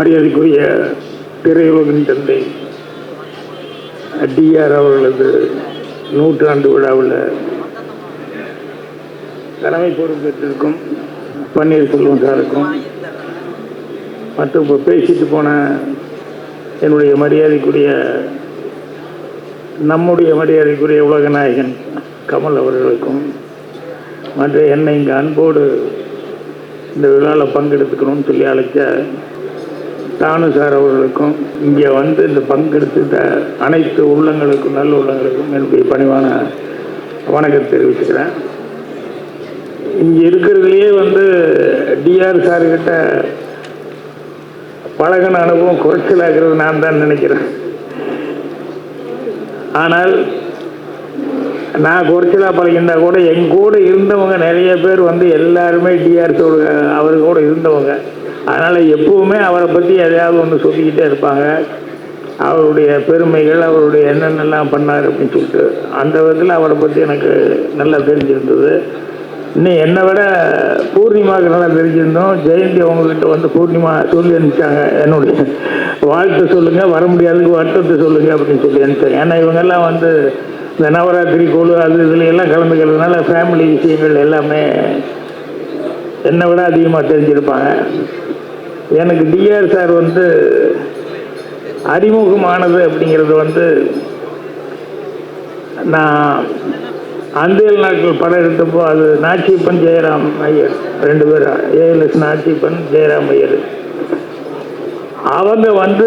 மரியாதைக்குரிய திரையுலகின் தந்தை டிஆர் அவர்களது நூற்றாண்டு விழாவில் தலைமை பொறுப்பேற்றிருக்கும் பன்னீர்செல்வம் சாருக்கும் மற்றும் இப்போ பேசிட்டு போன என்னுடைய மரியாதைக்குரிய நம்முடைய மரியாதைக்குரிய உலக நாயகன் கமல் அவர்களுக்கும் மற்ற என்னை இங்கே அன்போடு இந்த விழாவில் பங்கெடுத்துக்கணும்னு சொல்லி அழைச்ச தானு சார் அவர்களுக்கும் இங்கே வந்து இந்த பங்கெடுத்துட்ட அனைத்து உள்ளங்களுக்கும் நல்ல உள்ளங்களுக்கும் என்னுடைய பணிவான வணக்கம் தெரிவிச்சுக்கிறேன். இங்கே இருக்கிறதுலையே வந்து டிஆர் சார்கிட்ட பழகின அனுபவம் குறைச்சலாகிறது நான் தான் நினைக்கிறேன். ஆனால் நான் குறைச்சலாக பழகினா கூட எங்கூட இருந்தவங்க நிறைய பேர் வந்து எல்லாருமே டிஆர்ஸோட அவர் கூட இருந்தவங்க. அதனால் எப்பவுமே அவரை பற்றி எதையாவது ஒன்று சொல்லிக்கிட்டே இருப்பாங்க. அவருடைய பெருமைகள் அவருடைய என்னென்னலாம் பண்ணார் அப்படின்னு சொல்லிட்டு அந்த விதத்தில் அவரை பற்றி எனக்கு நல்லா தெரிஞ்சிருந்தது. இன்னும் என்னை விட பூர்ணிமாவுக்கு நல்லா தெரிஞ்சிருந்தோம். ஜெயந்தி அவங்கக்கிட்ட வந்து பூர்ணிமா சொல்லி அனுப்பிச்சாங்க. என்னுடைய வாழ்த்து சொல்லுங்கள் வர முடியாதுக்கு வருத்தத்தை சொல்லுங்கள் அப்படின்னு சொல்லி அனுப்பிச்சாங்க. ஏன்னா இவங்கெல்லாம் வந்து இந்த நவராத்திரி குழு அது இதுல எல்லாம் கலந்துக்கிறதுனால ஃபேமிலி விஷயங்கள் எல்லாமே என்னை விட அதிகமாக தெரிஞ்சிருப்பாங்க. எனக்கு டிஆர் சார் வந்து அறிமுகமானது அப்படிங்கிறது வந்து நான் அந்தியல் நாட்கள் படம் எடுத்தப்போ அது நாச்சிப்பன் ஜெயராம் ஐயர் ரெண்டு பேரும் ஏஎல்எஸ் நாச்சிப்பன் ஜெயராம் ஐயர். அவங்க வந்து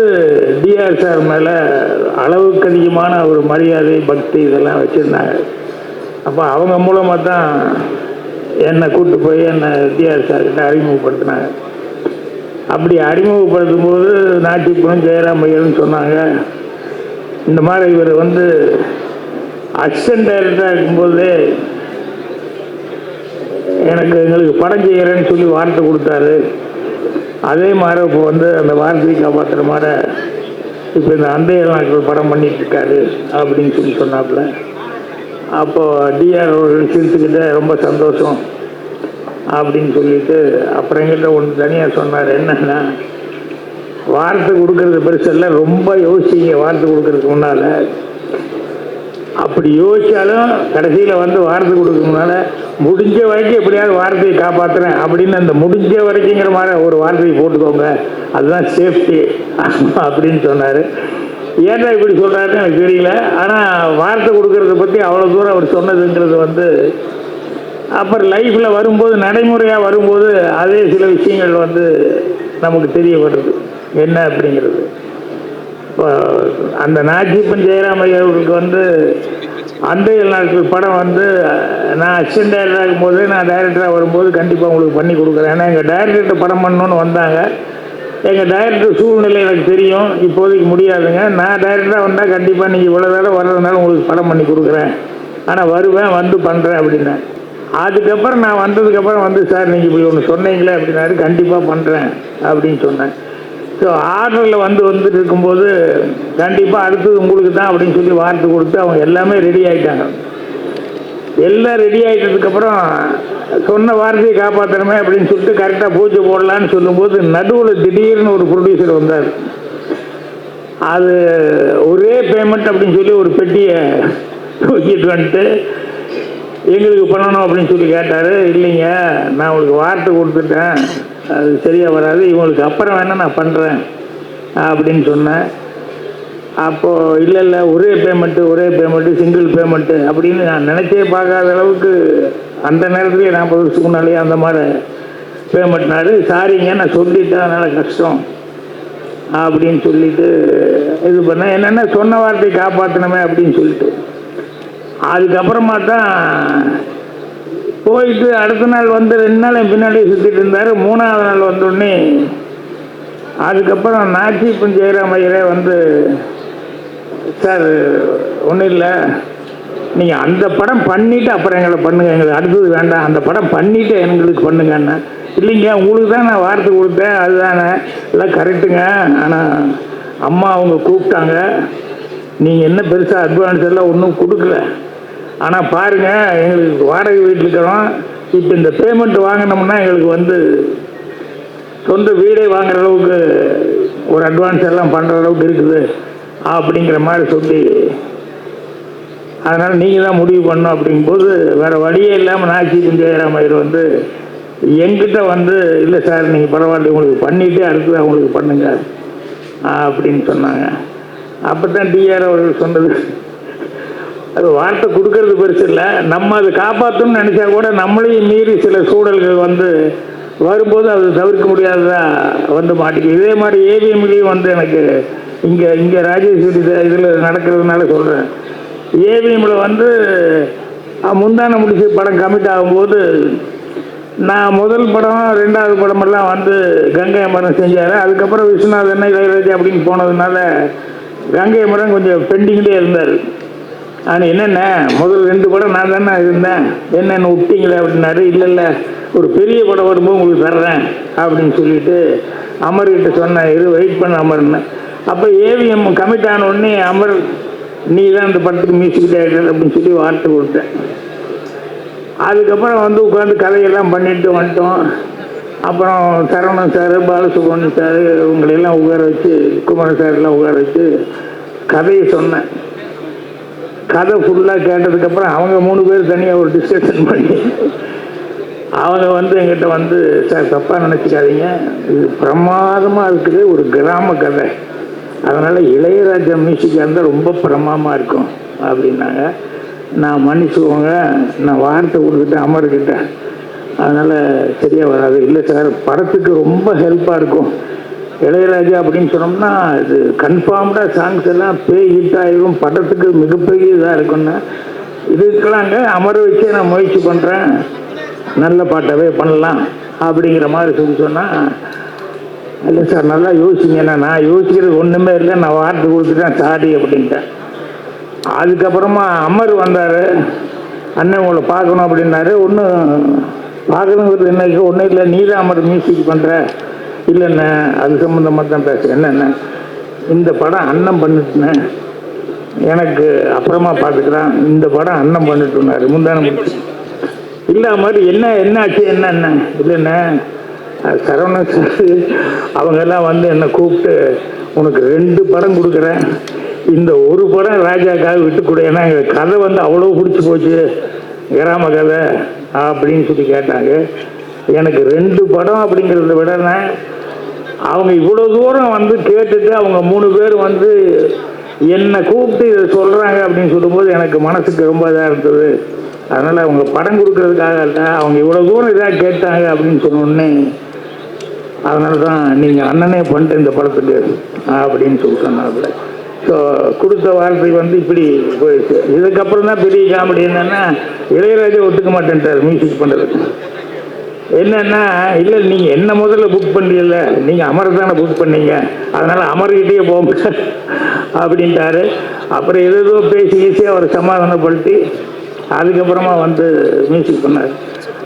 டிஆர் சார் மேலே அளவுக்கு அதிகமான ஒரு மரியாதை பக்தி இதெல்லாம் வச்சுருந்தாங்க. அப்போ அவங்க மூலமாக தான் என்னை கூப்பிட்டு போய் என்னை டிஆர் சார்கிட்ட அறிமுகப்படுத்தினாங்க. அப்படி அறிமுகப்படுத்தும் போது நாட்டிப்புறம் ஜெயராம் ஐயர்னு சொன்னாங்க. இந்த மாதிரி இவர் வந்து அசிஸ்டன்ட் டைரக்டராக இருக்கும்போது எனக்கு எங்களுக்கு படம் செய்கிறேன்னு சொல்லி வார்த்தை கொடுத்தாரு. அதே மாதிரி இப்போ வந்து அந்த வார்த்தையை காப்பாற்றுற மாதிரி இப்போ இந்த அந்தைய நாட்கள் படம் பண்ணிட்டுருக்காரு அப்படின்னு சொல்லி சொன்னாப்புல. அப்போது டிஆர் அவர்கள் சிரித்துக்கிட்ட ரொம்ப சந்தோஷம். அப்படின்னு சொல்லிட்டு அப்புறம் எங்கிட்ட ஒன்று தனியாக சொன்னார். என்னன்னா வார்த்தை கொடுக்கறது பெருசல்ல ரொம்ப யோசிங்க வார்த்தை கொடுக்கறதுக்கு முன்னால். அப்படி யோசிச்சாலும் கடைசியில் வந்து வார்த்தை கொடுக்கறதுனால முடிஞ்ச வரைக்கும் எப்படியாவது வார்த்தையை காப்பாற்றுறேன் அப்படின்னு அந்த முடிஞ்ச வரைக்குங்கிற மாதிரி ஒரு வார்த்தையை போட்டுக்கோங்க. அதுதான் சேஃப்டி அப்படின்னு சொன்னார். ஏன்டா இப்படி சொல்கிறாருன்னு எனக்கு தெரியல. ஆனால் வார்த்தை கொடுக்கறத பற்றி அவ்வளோ தூரம் அவர் சொன்னதுங்கிறது வந்து அப்புறம் லைஃப்பில் வரும்போது நடைமுறையாக வரும்போது அதே சில விஷயங்கள் வந்து நமக்கு தெரியப்படுது. என்ன அப்படிங்கிறது? இப்போ அந்த நாச்சிப்பன் ஜெயராம் ஐயாவுக்கு வந்து அந்தைய நாட்கள் படம் வந்து நான் அசிஸ்டன்ட் டைரக்டர் ஆகும்போது நான் டைரக்டராக வரும்போது கண்டிப்பாக உங்களுக்கு பண்ணி கொடுக்குறேன். ஏன்னா எங்கள் டைரக்டர்கிட்ட படம் பண்ணணுன்னு வந்தாங்க. எங்கள் டைரக்டர் சூழ்நிலை எனக்கு தெரியும். இப்போதைக்கு முடியாதுங்க. நான் டைரக்டராக வந்தால் கண்டிப்பாக நீங்கள் இவ்வளோ தடவை வர்றதுனால உங்களுக்கு படம் பண்ணி கொடுக்குறேன். ஆனால் வருவேன் வந்து பண்ணுறேன் அப்படின்னேன். அதுக்கப்புறம் நான் வந்ததுக்கப்புறம் வந்து சார் நீங்கள் இப்படி ஒன்று சொன்னீங்களே அப்படின்னாரு. கண்டிப்பாக பண்ணுறேன் அப்படின்னு சொன்னேன். ஸோ ஆர்டரில் வந்து வந்துட்டு இருக்கும்போது கண்டிப்பாக அடுத்தது உங்களுக்கு தான் அப்படின்னு சொல்லி வார்த்தை கொடுத்து அவங்க எல்லாமே ரெடி ஆகிட்டாங்க எல்லாம் ரெடி ஆகிட்டதுக்கப்புறம் சொன்ன வார்த்தையை காப்பாற்றணுமே அப்படின்னு சொல்லிட்டு கரெக்டாக பூஜை போடலான்னு சொல்லும்போது நடுவில் திடீர்னு ஒரு ப்ரொடியூசர் வந்தார். அது ஒரே பேமெண்ட் அப்படின்னு சொல்லி ஒரு பெட்டியை தூக்கிட்டு வந்துட்டு எங்களுக்கு பண்ணணும் அப்படின்னு சொல்லி கேட்டார். இல்லைங்க நான் உங்களுக்கு வார்த்தை கொடுத்துட்டேன். அது சரியாக வராது. இவங்களுக்கு அப்புறம் வேணால் நான் பண்ணுறேன் அப்படின்னு சொன்னேன். அப்போது இல்லை இல்லை ஒரே பேமெண்ட்டு ஒரே பேமெண்ட்டு சிங்கிள் பேமெண்ட்டு அப்படின்னு நான் நினச்சே பார்க்காத அளவுக்கு அந்த நேரத்துலேயே நாற்பது வருஷத்துக்கு முன்னாலே அந்த மாதிரி பேமெண்ட்னாரு சாரிங்க நான் சொல்லிட்டேன். அதனால் கஷ்டம் அப்படின்னு சொல்லிட்டு இது பண்ணேன். என்னென்ன சொன்ன வார்த்தையை காப்பாற்றணுமே அப்படின்னு சொல்லிட்டு. அதுக்கப்புறமா தான் போயிட்டு அடுத்த நாள் வந்து ரெண்டு நாள் என் பின்னாடியே சுற்றிட்டு இருந்தார். மூணாவது நாள் வந்தோடனே அதுக்கப்புறம் நாச்சிப்பன் ஜெயராம் ஐயரே வந்து சார் ஒன்றும் இல்லை. நீங்கள் அந்த படம் பண்ணிவிட்டு அப்புறம் எங்களை பண்ணுங்க. எங்களுக்கு அடுத்தது வேண்டாம். அந்த படம் பண்ணிவிட்டு எங்களுக்கு பண்ணுங்கண்ணா இல்லைங்க உங்களுக்கு தான் நான் வார்த்தை கொடுத்தேன். அதுதானே. எல்லாம் கரெக்டுங்க ஆனால் அம்மா அவங்க கூப்பிட்டாங்க. நீங்கள் என்ன பெருசாக அட்வான்ஸ் எல்லாம் ஒன்றும் கொடுக்கல. ஆனால் பாருங்கள் எங்களுக்கு வாடகை வீட்டில் இருக்கிறோம் இப்போ இந்த பேமெண்ட் வாங்கினோம்னா எங்களுக்கு வந்து சொந்த வீடே வாங்குற அளவுக்கு ஒரு அட்வான்ஸ் எல்லாம் பண்ணுற அளவுக்கு இருக்குது அப்படிங்கிற மாதிரி சொல்லி அதனால் நீங்கள் தான் முடிவு பண்ணும் அப்படிங்கும்போது வேறு வழியே இல்லாமல் நாச்சி ஜெயராம் ஐயர் வந்து எங்கிட்ட வந்து இல்லை சார் நீங்கள் பரவாயில்ல உங்களுக்கு பண்ணிவிட்டு அடுத்தது அவங்களுக்கு பண்ணுங்க அப்படின்னு சொன்னாங்க. அப்போ தான் டிஆர் அவர்கள் சொன்னது. அது வார்த்தை கொடுக்கறது பெருசு இல்லை. நம்ம அதை காப்பாற்றணும்னு நினச்சா கூட நம்மளையும் மீறி சில சூழல்கள் வந்து வரும்போது அது தவிர்க்க முடியாததான் வந்து மாட்டிக்கும் இதே மாதிரி ஏவிஎம்லேயும் வந்து எனக்கு இங்கே இங்கே ராஜேஸ்வரி இதில் நடக்கிறதுனால சொல்கிறேன் ஏவிஎம்மில் வந்து முந்தான முடிச்சு படம் கமிட் ஆகும்போது நான் முதல் படம் ரெண்டாவது படமெல்லாம் வந்து கங்கை அமரன் செஞ்சார். அதுக்கப்புறம் விஸ்வநாதன் இளையராஜா அப்படின்னு போனதுனால கங்கை அமரன் கொஞ்சம் பெண்டிங்லேயே இருந்தார். ஆனால் என்னென்ன? முதல் ரெண்டு படம் நான் தானே இருந்தேன். என்னென்ன விட்டீங்களே அப்படின்னாரு இல்லை இல்லை ஒரு பெரிய படம் வரும்போது உங்களுக்கு தர்றேன் அப்படின்னு சொல்லிட்டு அமர்கிட்ட சொன்னேன். இரு வெயிட் பண்ண அமர்னு அப்போ ஏவிஎம் கமிட் ஆன உடனே அமர் நீ தான் இந்த படத்துக்கு மியூசிக் டைரக்டர் அப்படின்னு சொல்லி வார்த்தை கொடுத்தேன். அதுக்கப்புறம் வந்து உட்காந்து கதையெல்லாம் பண்ணிட்டு வந்துட்டோம். அப்புறம் சரவணன் சார் பாலசுப்ரமணியன் சார் இவங்களெல்லாம் உட்கார வச்சு குமரன் சார் எல்லாம் உட்கார வச்சு கதையை சொன்னேன். கதை ஃபுல்லாக கேட்டதுக்கப்புறம் அவங்க மூணு பேர் தனியாக ஒரு டிஸ்கஷன் பண்ணி அவங்க வந்து எங்கிட்ட வந்து சார் தப்பாக நினச்சிக்காதீங்க. இது பிரமாதமாக இருக்குது. ஒரு கிராம கதை. அதனால் இளையராஜா மியூசிக்காக இருந்தால் ரொம்ப பிரமாதமாக இருக்கும் அப்படின்னாங்க. நான் மன்னிச்சுக்கோங்க. நான் வார்த்தை கொடுத்துட்டு அமர்கிட்ட அதனால் சரியாக வராது. இல்லை சார் படத்துக்கு ரொம்ப ஹெல்ப்பாக இருக்கும். இளையராஜா அப்படின்னு சொன்னோம்னா இது கன்ஃபார்ம்டாக சாங்ஸ் எல்லாம் பேய் ஹிட் ஆகிடும் படத்துக்கு மிகப்பெரிய இதாக இருக்கும்னா. இதுக்கெல்லாங்க அமர வச்சே நான் முயற்சி பண்ணுறேன் நல்ல பாட்டாகவே பண்ணலாம் அப்படிங்கிற மாதிரி சொல்லி சொன்னால் இல்லை சார் நல்லா யோசிங்கன்னா நான் யோசிக்கிறது ஒன்றுமே இல்லை. நான் வார்த்தை கொடுத்துட்டேன். சாடி அப்படின்ட்டேன். அதுக்கப்புறமா அமர் வந்தார். அண்ணன் உங்களை பார்க்கணும் அப்படின்னாரு. ஒன்றும் பார்க்கணுங்கிறது என்னைக்கு? ஒன்றும் இல்லை. நீதான் அமர் மியூசிக் பண்ணுற இல்லைண்ணே அது சம்மந்தமாக தான் பேசுகிறேன் என்னண்ணே இந்த படம் அண்ணன் பண்ணிட்டுனேன் எனக்கு அப்புறமா பார்த்துக்கிறான் இந்த படம் அண்ணன் பண்ணிட்டுனாரு. முந்தான இல்லை மாதிரி என்ன என்ன ஆச்சு என்ன என்ன? இல்லைண்ணே சரவணன் சார் அவங்கெல்லாம் வந்து என்னை கூப்பிட்டு உனக்கு ரெண்டு படம் கொடுக்குறேன். இந்த ஒரு படம் ராஜாக்காக விட்டு கொடு. ஏன்னா எங்கள் கதை வந்து அவ்வளோ பிடிச்சி போச்சு. கிராம கதை அப்படின்னு சொல்லி கேட்டாங்க. எனக்கு ரெண்டு படம் அப்படிங்கிறத விடனே அவங்க இவ்வளோ தூரம் வந்து கேட்டுட்டு அவங்க மூணு பேர் வந்து என்னை கூப்பிட்டு இதை சொல்கிறாங்க அப்படின்னு சொல்லும்போது எனக்கு மனசுக்கு ரொம்ப இதாக இருந்தது. அதனால் அவங்க படம் கொடுக்கறதுக்காக இல்லை அவங்க இவ்வளோ தூரம் இதாக கேட்டாங்க அப்படின்னு சொன்னோடனே அதனால தான் நீங்கள் அண்ணனே பண்ணிட்டு இந்த படத்துக்கு அப்படின்னு சொல்லிட்டேன் சொன்னாப்புல. ஸோ கொடுத்த வார்த்தை வந்து இப்படி போயிடுச்சு. இதுக்கப்புறம் தான் பெரிய காமெடி என்னன்னா இளையராஜா ஒத்துக்க மாட்டேன்ட்டார் மியூசிக் பண்ணுறதுக்கு என்னன்னா இல்லை நீங்கள் என்ன முதல்ல புக் பண்ணல நீங்கள் அமர் தானே புக் பண்ணீங்க. அதனால் அமர்கிட்டயே போங்க. அப்படின்ட்டாரு. அப்புறம் ஏதோ பேசி ஈஸியாக அவர் சமாதானப்படுத்தி அதுக்கப்புறமா வந்து மியூசிக் பண்ணார்.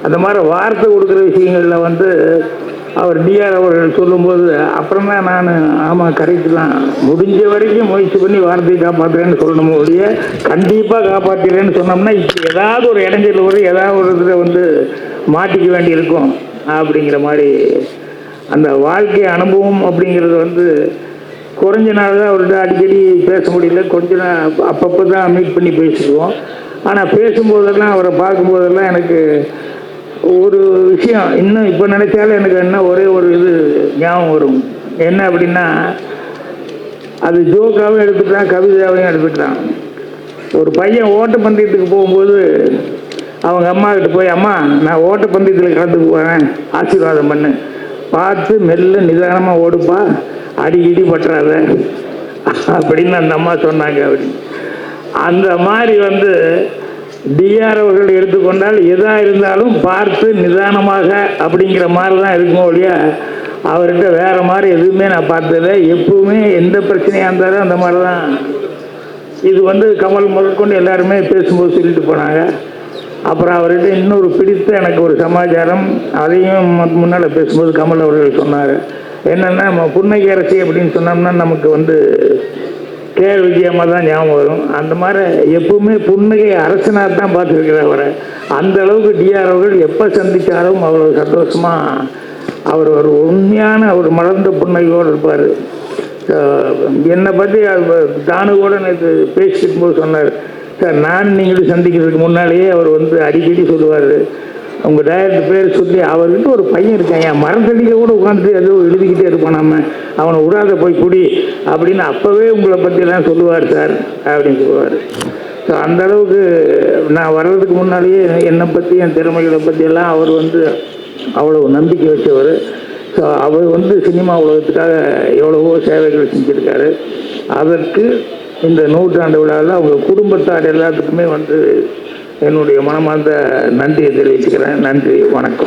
அந்த மாதிரி வார்த்தை கொடுக்குற விஷயங்களில் வந்து அவர் டிஆர் அவர்கள் சொல்லும்போது அப்புறம் தான் நான் ஆமாம் கரெக்டு தான். முடிஞ்ச வரைக்கும் முயற்சி பண்ணி வார்த்தையை காப்பாற்றுறேன்னு சொல்லணும் ஒழிய கண்டிப்பாக காப்பாற்றுறேன்னு சொன்னோம்னா இப்போ ஏதாவது ஒரு இடைஞ்சல் வரும் ஏதாவது ஒரு இதில் வந்து மாட்டிக்க வேண்டி இருக்கும் அப்படிங்கிற மாதிரி அந்த வாழ்க்கை அனுபவம் அப்படிங்கிறது வந்து குறைஞ்ச நாள் தான் அவர்கிட்ட அடிக்கடி பேச முடியல. கொஞ்ச நாள் அப்பப்போ தான் மீட் பண்ணி பேசிக்குவோம். ஆனால் பேசும்போதெல்லாம் அவரை பார்க்கும்போதெல்லாம் எனக்கு ஒரு விஷயம் இன்னும் இப்போ நினைச்சாலும் எனக்கு என்ன ஒரே ஒரு இது ஞாபகம் வரும். என்ன அப்படின்னா அது ஜோக்காகவும் எடுத்துக்கிறான் கவிதையாகவும் எடுத்துட்டான். ஒரு பையன் ஓட்டப்பந்தயத்துக்கு போகும்போது அவங்க அம்மா கிட்ட போய் அம்மா நான் ஓட்டப்பந்தயத்தில் கலந்துக்கு போகிறேன் ஆசீர்வாதம் பண்ணு. பார்த்து மெல்ல நிதானமாக ஓடுப்பா. அடி இடி பட்டுறாத அப்படின்னு அந்த அம்மா சொன்னாங்க அப்படின்னு. அந்த மாதிரி வந்து டிஆர் அவர்கள் எடுத்துக்கொண்டால் எதாக இருந்தாலும் பார்த்து நிதானமாக அப்படிங்கிற மாதிரி தான் இருக்குமோ ஒழிய அவர்கிட்ட வேற மாதிரி எதுவுமே நான் பார்த்ததில்ல. எப்பவுமே எந்த பிரச்சனையாக இருந்தாலும் அந்த மாதிரி தான் இது வந்து கமல் முதற்கொண்டு எல்லாருமே பேசும்போது சொல்லிட்டு போனாங்க. அப்புறம் அவர்கிட்ட இன்னொரு பிடித்த எனக்கு ஒரு சமாச்சாரம். அதையும் முன்னால் பேசும்போது கமல் அவர்கள் சொன்னார். என்னென்னா நம்ம புன்னகை அரசி அப்படின்னு சொன்னோம்னா நமக்கு வந்து கே. விஜயமாக தான் ஞாபகம் வரும். அந்த மாதிரி எப்பவுமே புன்னகை அரசனாக தான் பார்த்துருக்கிறார் அவரை. அந்த அளவுக்கு டிஆர் அவர்கள் எப்போ சந்தித்தாலும் அவ்வளோ சந்தோஷமாக அவர் ஒரு உண்மையான ஒரு மலர்ந்த புன்னகையோடு இருப்பார். என்னை பற்றி தானு கூட நேற்று பேசிக்கும் போது சொன்னார். சார் நான் நீங்களும் சந்திக்கிறதுக்கு முன்னாலேயே அவர் வந்து அடிக்கடி சொல்லுவார். அவங்க டைரக்டர் பேர் சொல்லி அவர்கிட்ட ஒரு பையன் இருக்கான். என் மரத்தடியில கூட உட்காந்து ஏதோ எழுதிக்கிட்டே இருப்பான் நம்ம அவனை விடாத போய் குடி அப்படின்னு அப்போவே உங்களை பற்றியெல்லாம் சொல்லுவார் சார் அப்படின்னு சொல்லுவார். ஸோ அந்த அளவுக்கு நான் வர்றதுக்கு முன்னாலேயே என்னை பற்றி என் திறமைகளை பற்றியெல்லாம் அவர் வந்து அவ்வளோ நம்பிக்கை வச்சவர். ஸோ அவர் வந்து சினிமா உலகத்துக்காக எவ்வளவோ சேவைகள் செஞ்சுருக்காரு. அதற்கு இந்த நூற்றாண்டு விழாவில் அவங்க குடும்பத்தார் எல்லாத்துக்குமே வந்து என்னுடைய மனமார்ந்த நன்றியை தெரிவிச்சுக்கிறேன். நன்றி வணக்கம்.